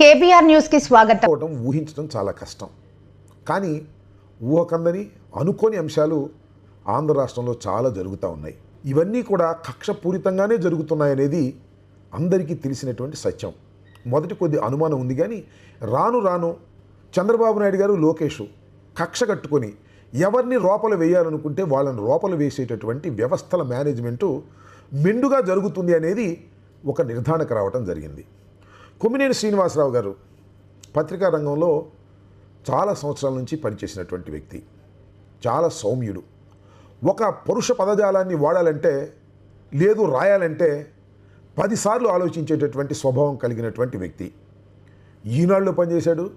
KBR న్యూస్కి స్వాగతం. అవడం ఊహించడం చాలా కష్టం. కానీ ఊహకందని అనుకోని అంశాలు ఆంధ్ర రాష్ట్రంలో చాలా జరుగుతూ ఉన్నాయి. ఇవన్నీ కూడా కక్షపూరితంగానే జరుగుతున్నాయనేది అందరికీ తెలిసినటువంటి సత్యం. మొదటి కొద్ది అనుమానం ఉంది కానీ రాను రాను చంద్రబాబు నాయుడు గారు లోకేష్ కక్ష కట్టుకొని ఎవరిని లోపల వేయాలనుకుంటే వాళ్ళని లోపల వేసేటటువంటి వ్యవస్థల మేనేజ్మెంటు మెండుగా జరుగుతుంది అనేది ఒక నిర్ధారణకు రావటం జరిగింది. కొమ్మినేని శ్రీనివాసరావు గారు పత్రికా రంగంలో చాలా సంవత్సరాల నుంచి పనిచేసినటువంటి వ్యక్తి. చాలా సౌమ్యుడు. ఒక పరుష పదజాలాన్ని వాడాలంటే లేదు రాయాలంటే పదిసార్లు ఆలోచించేటటువంటి స్వభావం కలిగినటువంటి వ్యక్తి. ఈనాడులో పనిచేశాడు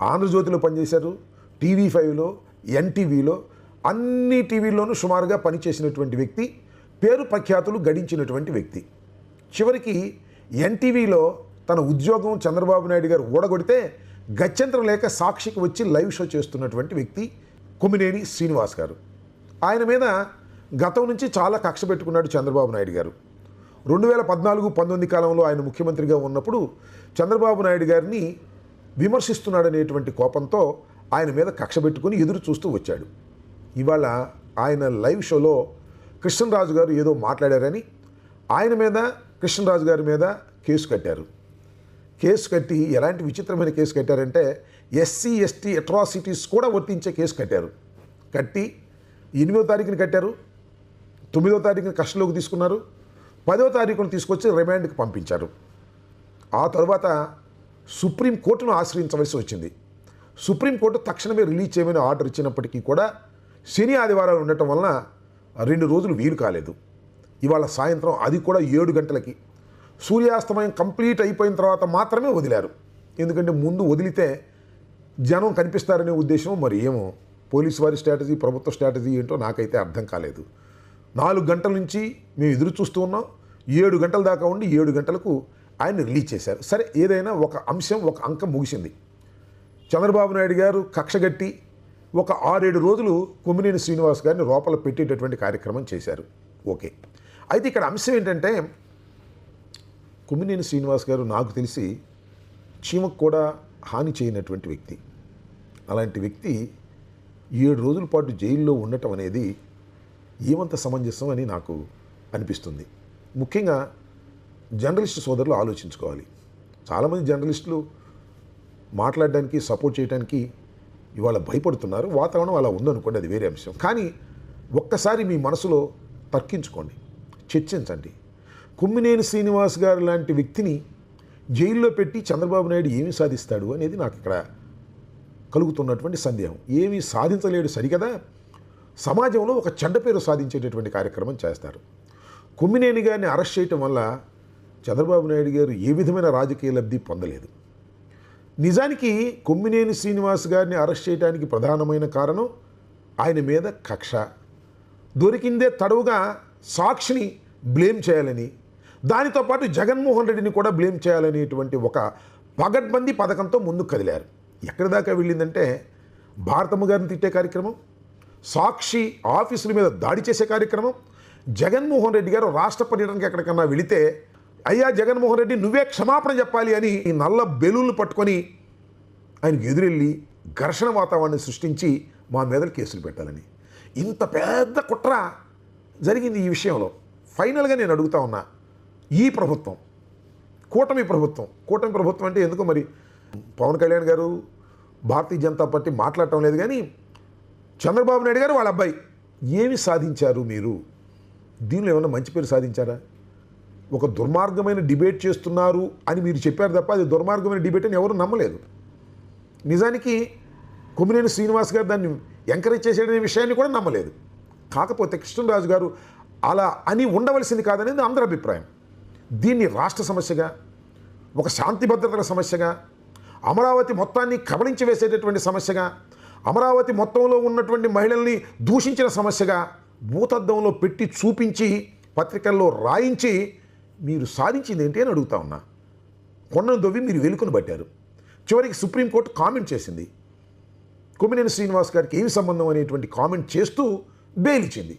ఆంధ్రజ్యోతిలో పనిచేశారు టీవీ ఫైవ్లో ఎన్టీవీలో అన్ని టీవీల్లోనూ సుమారుగా పనిచేసినటువంటి వ్యక్తి పేరు ప్రఖ్యాతులు గడించినటువంటి వ్యక్తి. చివరికి ఎన్టీవీలో తన ఉద్యోగం చంద్రబాబు నాయుడు గారు ఊడగొడితే గత్యంతరం లేక సాక్షికి వచ్చి లైవ్ షో చేస్తున్నటువంటి వ్యక్తి కుమినేని శ్రీనివాస్ గారు. ఆయన మీద గతం నుంచి చాలా కక్ష పెట్టుకున్నాడు చంద్రబాబు నాయుడు గారు. రెండు వేల పద్నాలుగు పంతొమ్మిది కాలంలో ఆయన ముఖ్యమంత్రిగా ఉన్నప్పుడు చంద్రబాబు నాయుడు గారిని విమర్శిస్తున్నాడనేటువంటి కోపంతో ఆయన మీద కక్ష పెట్టుకుని ఎదురు చూస్తూ వచ్చాడు. ఇవాళ ఆయన లైవ్ షోలో కృష్ణరాజు గారు ఏదో మాట్లాడారని ఆయన మీద కృష్ణరాజు గారి మీద కేసు కట్టారు. కేసు కట్టి ఎలాంటి విచిత్రమైన కేసు కట్టారంటే ఎస్సీ ఎస్టీ అట్రాసిటీస్ కూడా వర్తించే కేసు కట్టారు. కట్టి ఎనిమిదో తారీఖున కట్టారు తొమ్మిదో తారీఖున కష్టలోకి తీసుకున్నారు పదో తారీఖున తీసుకొచ్చి రిమాండ్కి పంపించారు. ఆ తర్వాత సుప్రీం కోర్టును ఆశ్రయించవలసి వచ్చింది. సుప్రీంకోర్టు తక్షణమే రిలీజ్ చేయమని ఆర్డర్ ఇచ్చినప్పటికీ కూడా శని ఆదివారాలు ఉండటం వలన రెండు రోజులు వీలు కాలేదు. ఇవాళ సాయంత్రం అది కూడా ఏడు గంటలకి సూర్యాస్తమయం కంప్లీట్ అయిపోయిన తర్వాత మాత్రమే వదిలారు. ఎందుకంటే ముందు వదిలితే జనం కనిపిస్తారనే ఉద్దేశం మరి ఏమో. పోలీసు వారి స్ట్రాటజీ ప్రభుత్వ స్ట్రాటజీ ఏంటో నాకైతే అర్థం కాలేదు. నాలుగు గంటల నుంచి మేము ఎదురు చూస్తూ ఉన్నాం. ఏడు గంటల దాకా ఉండి ఏడు గంటలకు ఆయన రిలీజ్ చేశారు. సరే ఏదైనా ఒక అంశం ఒక అంకం ముగిసింది. చంద్రబాబు నాయుడు గారు కక్షగట్టి ఒక ఆరేడు రోజులు కొమ్మినేని శ్రీనివాస్ గారిని లోపల పెట్టేటటువంటి కార్యక్రమం చేశారు. ఓకే. అయితే ఇక్కడ అంశం ఏంటంటే కుమ్మినేని శ్రీనివాస్ గారు నాకు తెలిసి చీమకు కూడా హాని చేయనటువంటి వ్యక్తి. అలాంటి వ్యక్తి ఏడు రోజుల పాటు జైల్లో ఉండటం అనేది ఏమంత సమంజసం అని నాకు అనిపిస్తుంది. ముఖ్యంగా జర్నలిస్ట్ సోదరులు ఆలోచించుకోవాలి. చాలామంది జర్నలిస్టులు మాట్లాడడానికి సపోర్ట్ చేయడానికి ఇవాళ భయపడుతున్నారు. వాతావరణం అలా ఉందనుకోండి అది వేరే అంశం. కానీ ఒక్కసారి మీ మనసులో తర్కించుకోండి. చర్చించండి. కుమ్మినేని శ్రీనివాస్ గారు లాంటి వ్యక్తిని జైల్లో పెట్టి చంద్రబాబు నాయుడు ఏమి సాధిస్తాడు అనేది నాకు ఇక్కడ కలుగుతున్నటువంటి సందేహం. ఏమీ సాధించలేడు సరికదా? సమాజంలో ఒక చెడ్డ పేరు సాధించేటటువంటి కార్యక్రమం చేస్తారు. కుమ్మినేని గారిని అరెస్ట్ చేయటం వల్ల చంద్రబాబు నాయుడు గారు ఏ విధమైన రాజకీయ లబ్ధి పొందలేదు. నిజానికి కొమ్మినేని శ్రీనివాస్ గారిని అరెస్ట్ చేయడానికి ప్రధానమైన కారణం ఆయన మీద కక్ష. దొరికిందే తడవుగా సాక్షిని బ్లేమ్ చేయాలని దానితో పాటు జగన్మోహన్ రెడ్డిని కూడా బ్లేమ్ చేయాలనేటువంటి ఒక పగడ్బందీ పథకంతో ముందుకు కదిలారు. ఎక్కడి దాకా వెళ్ళిందంటే భారతమ్మ గారిని తిట్టే కార్యక్రమం సాక్షి ఆఫీసుల మీద దాడి చేసే కార్యక్రమం జగన్మోహన్ రెడ్డి గారు రాష్ట్ర పర్యటనకి ఎక్కడికన్నా వెళితే అయ్యా జగన్మోహన్ రెడ్డి నువ్వే క్షమాపణ చెప్పాలి అని ఈ నల్ల బెలూన్లు పట్టుకొని ఆయనకు ఎదురెళ్ళి ఘర్షణ వాతావరణాన్ని సృష్టించి మా మీద కేసులు పెట్టాలని. ఇంత పెద్ద కుట్ర జరిగింది ఈ విషయంలో. ఫైనల్గా నేను అడుగుతా ఉన్నా ఈ ప్రభుత్వం కూటమి ప్రభుత్వం కూటమి ప్రభుత్వం అంటే ఎందుకు మరి? పవన్ కళ్యాణ్ గారు భారతీయ జనతా పార్టీ మాట్లాడటం లేదు కానీ చంద్రబాబు నాయుడు గారు వాళ్ళ అబ్బాయి. ఏమి సాధించారు మీరు? దీనిలో ఏమైనా మంచి పేరు సాధించారా? ఒక దుర్మార్గమైన డిబేట్ చేస్తున్నారు అని మీరు చెప్పారు తప్ప అది దుర్మార్గమైన డిబేట్ అని ఎవరు నమ్మలేదు. నిజానికి కొమ్మినేని శ్రీనివాస్ గారు దాన్ని ఎంకరేజ్ చేసేటనే విషయాన్ని కూడా నమ్మలేదు. కాకపోతే కృష్ణరాజు గారు అలా అని ఉండవలసింది కాదనేది అందరి అభిప్రాయం. దీన్ని రాష్ట్ర సమస్యగా ఒక శాంతి భద్రతల సమస్యగా అమరావతి మొత్తాన్ని కబలించి వేసేటటువంటి సమస్యగా అమరావతి మొత్తంలో ఉన్నటువంటి మహిళల్ని దూషించిన సమస్యగా భూతద్దంలో పెట్టి చూపించి పత్రికల్లో రాయించి మీరు సాధించింది ఏంటి అని అడుగుతా ఉన్నా. కొండను దొవ్వి మీరు వెలుకుని పట్టారు. చివరికి సుప్రీంకోర్టు కామెంట్ చేసింది. కొమ్మినేని శ్రీనివాస్ గారికి ఏమి సంబంధం అనేటువంటి కామెంట్ చేస్తూ బెయిల్ ఇచ్చింది.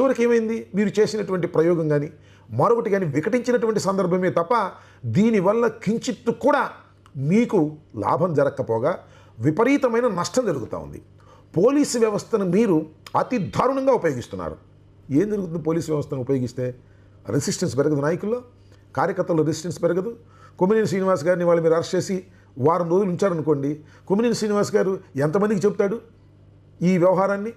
చివరికి ఏమైంది? మీరు చేసినటువంటి ప్రయోగం కానీ మరొకటి కానీ వికటించినటువంటి సందర్భమే తప్ప దీనివల్ల కించిత్తు కూడా మీకు లాభం జరగకపోగా విపరీతమైన నష్టం జరుగుతూ ఉంది. పోలీసు వ్యవస్థను మీరు అతి దారుణంగా ఉపయోగిస్తున్నారు. ఏం జరుగుతుంది పోలీసు వ్యవస్థను ఉపయోగిస్తే? రెసిస్టెన్స్ పెరగదు నాయకుల్లో. కార్యకర్తల్లో రెసిస్టెన్స్ పెరగదు. కొమ్మినేని శ్రీనివాస్ గారిని వాళ్ళు మీరు అరెస్ట్ చేసి వారం రోజులు ఉంచారనుకోండి కొమ్మినేని శ్రీనివాస్ గారు ఎంతమందికి చెప్తాడు ఈ వ్యవహారాన్ని?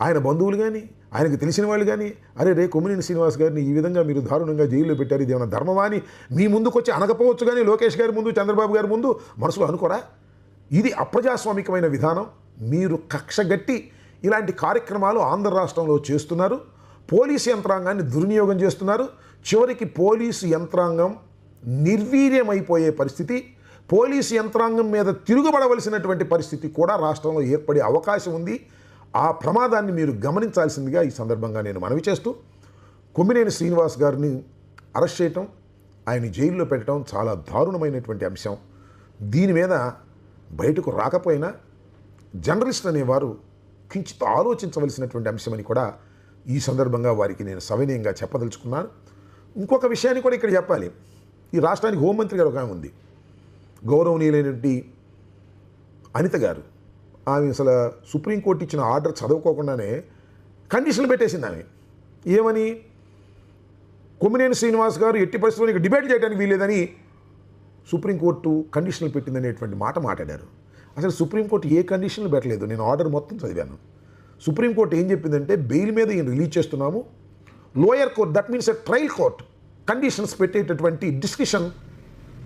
ఆయన బంధువులు కానీ ఆయనకు తెలిసిన వాళ్ళు కానీ అరే రే కొమ్మినేని శ్రీనివాస్ గారిని ఈ విధంగా మీరు దారుణంగా జైల్లో పెట్టారు ఇది ఏమైనా ధర్మమా అని మీ ముందుకు వచ్చి అనకపోవచ్చు కానీ లోకేష్ గారి ముందు చంద్రబాబు గారి ముందు మనసులో అనుకోరా? ఇది అప్రజాస్వామికమైన విధానం. మీరు కక్షగట్టి ఇలాంటి కార్యక్రమాలు ఆంధ్ర రాష్ట్రంలో చేస్తున్నారు. పోలీసు యంత్రాంగాన్ని దుర్వినియోగం చేస్తున్నారు. చివరికి పోలీసు యంత్రాంగం నిర్వీర్యమైపోయే పరిస్థితి. పోలీసు యంత్రాంగం మీద తిరుగుబడవలసినటువంటి పరిస్థితి కూడా రాష్ట్రంలో ఏర్పడే అవకాశం ఉంది. ఆ ప్రమాదాన్ని మీరు గమనించాల్సిందిగా ఈ సందర్భంగా నేను మనవి చేస్తూ కొమ్మినేని శ్రీనివాస్ గారిని అరెస్ట్ చేయటం ఆయన జైల్లో పెట్టడం చాలా దారుణమైనటువంటి అంశం. దీని మీద బయటకు రాకపోయినా జర్నలిస్ట్ అనేవారు కించిత్ ఆలోచించవలసినటువంటి అంశమని కూడా ఈ సందర్భంగా వారికి నేను సవినయంగా చెప్పదలుచుకున్నాను. ఇంకొక విషయాన్ని కూడా ఇక్కడ చెప్పాలి. ఈ రాష్ట్రానికి హోంమంత్రి గారు ఒక ఆమె ఉంది. గౌరవనీయులైనటువంటి అనిత గారు. ఆమె అసలు సుప్రీంకోర్టు ఇచ్చిన ఆర్డర్ చదువుకోకుండానే కండిషన్లు పెట్టేసింది ఆమె. ఏమని? కొమ్మినేని శ్రీనివాస్ గారు ఎట్టి పరిస్థితుల్లో ఇక డిబేట్ చేయడానికి వీల్లేదని సుప్రీంకోర్టు కండిషన్లు పెట్టిందనేటువంటి మాట మాట్లాడారు. అసలు సుప్రీంకోర్టు ఏ కండిషన్లు పెట్టలేదు. నేను ఆర్డర్ మొత్తం చదివాను. సుప్రీంకోర్టు ఏం చెప్పిందంటే బెయిల్ మీద ఈయన రిలీజ్ చేస్తున్నాము. Lower court that means a trial court conditions పెట్టేటటువంటి డిస్కషన్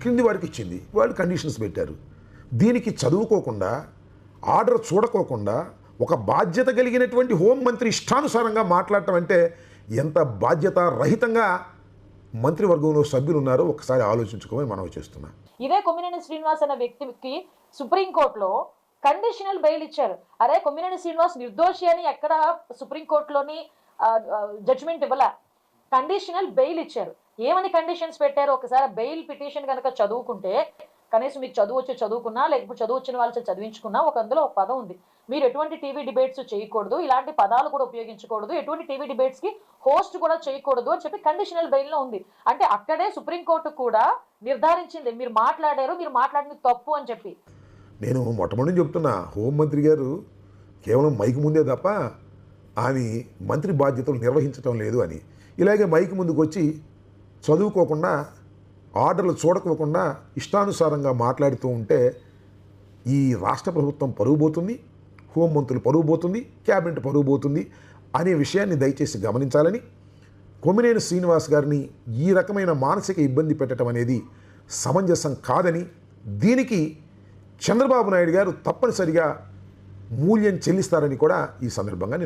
క్రింది వారికి ఇచ్చింది. వాళ్ళు కండిషన్స్ పెట్టారు. దీనికి చదువుకోకుండా ఆర్డర్ చూడకోకుండా ఒక బాధ్యత కలిగినటువంటి హోంమంత్రి ఇష్టానుసారంగా మాట్లాడటం అంటే ఎంత బాధ్యత రహితంగా మంత్రివర్గంలో సభ్యులు ఉన్నారో ఒకసారి ఆలోచించుకోమని మనవి చేస్తున్నా. ఇదే కొమ్మినేని శ్రీనివాస్ అనే వ్యక్తికి సుప్రీంకోర్టులో కండిషనల్ బెయిల్ ఇచ్చారు. అరే కొమ్మినేని శ్రీనివాస్ నిర్దోషి అని ఎక్కడ సుప్రీంకోర్టులోని జడ్జిమెంట్ ఇవ్వాల? కండిషనల్ బెయిల్ ఇచ్చారు. ఏమని కండిషన్స్ పెట్టారు? ఒకసారి బెయిల్ పిటిషన్ కనుక చదువుకుంటే కనీసం మీకు చదువు వచ్చి చదువుకున్నా లేకపోతే చదువు వచ్చిన వాళ్ళు చదివించుకున్నా ఒక అందులో ఒక పదం ఉంది. మీరు ఎటువంటి టీవీ డిబేట్స్ చేయకూడదు ఇలాంటి పదాలు కూడా ఉపయోగించకూడదు ఎటువంటి టీవీ డిబేట్స్కి హోస్ట్ కూడా చేయకూడదు అని చెప్పి కండిషనల్ బెయిల్లో ఉంది. అంటే అక్కడే సుప్రీంకోర్టు కూడా నిర్ధారించింది మీరు మాట్లాడారు మీరు మాట్లాడింది తప్పు అని చెప్పి. నేను మొట్టమొదటి చెప్తున్నా హోంమంత్రి గారు కేవలం మైకు ముందే తప్ప ఆమె మంత్రి బాధ్యతలు నిర్వహించటం లేదు అని. ఇలాగే మైకు ముందుకు వచ్చి చదువుకోకుండా ఆర్డర్లు చూడకోకుండా ఇష్టానుసారంగా మాట్లాడుతూ ఉంటే ఈ రాష్ట్ర ప్రభుత్వం పరువు పోతుంది హోంమంత్రులు పరువు పోతుంది క్యాబినెట్ పరువు పోతుంది అనే విషయాన్ని దయచేసి గమనించాలని కొమ్మినేని శ్రీనివాస్ గారిని ఈ రకమైన మానసిక ఇబ్బంది పెట్టడం అనేది సమంజసం కాదని దీనికి చంద్రబాబు నాయుడు గారు తప్పనిసరిగా మూల్యం చెల్లిస్తారని కూడా ఈ సందర్భంగా నేను